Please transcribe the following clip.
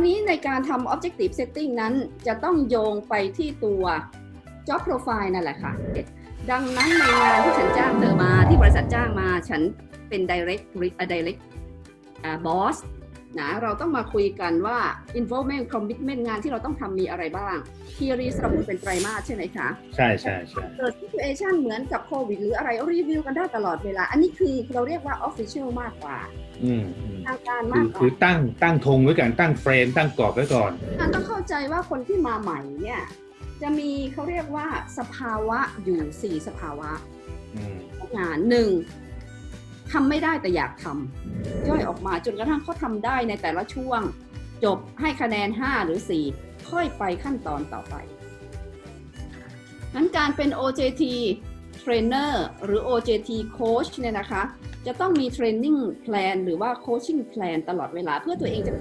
าวนี้ในการทำ objective setting นั้นจะต้องโยงไปที่ตัว job profile นั่นแหละค่ะ ดังนั้นในงานที่ฉันจ้างเธอมาที่บริษัทจ้างมาฉันเป็น direct direct boss นะเราต้องมาคุยกันว่า involvement commitment งานที่เราต้องทำมีอะไรบ้าง Key r e s เราพูดเป็นไตรมาสใช่ไหมคะ ใช่ใช่ใช่เกิด situation เหมือนกับโควิดหรืออะไรรีวิวกันได้ตลอดเวลา อันนี้คือเราเรียกว่า official มากกว่าอืมอืมทางการคืมากอกว่าคือตั้งตั้งธงไว้ก่อนตั้งเฟรม ตั้งกรอบไว้ก่อนท่านต้องเข้าใจว่าคนที่มาใหม่เนี่ยจะมีเขาเรียกว่าสภาวะอยู่ 4 สภาวะอืมของงานหนึ่ง ทำไม่ได้แต่อยากทำย่อยออกมาจนกระทั่งเขาทำได้ในแต่ละช่วง จบให้คะแนน 5 หรือ 4 ค่อยไปขั้นตอนต่อไปนั้นการเป็น OJT Trainer หรือ OJT Coach เนี่ยนะคะ จะต้องมี Training Plan หรือว่า Coaching Plan ตลอดเวลาเพื่อตัวเองจะ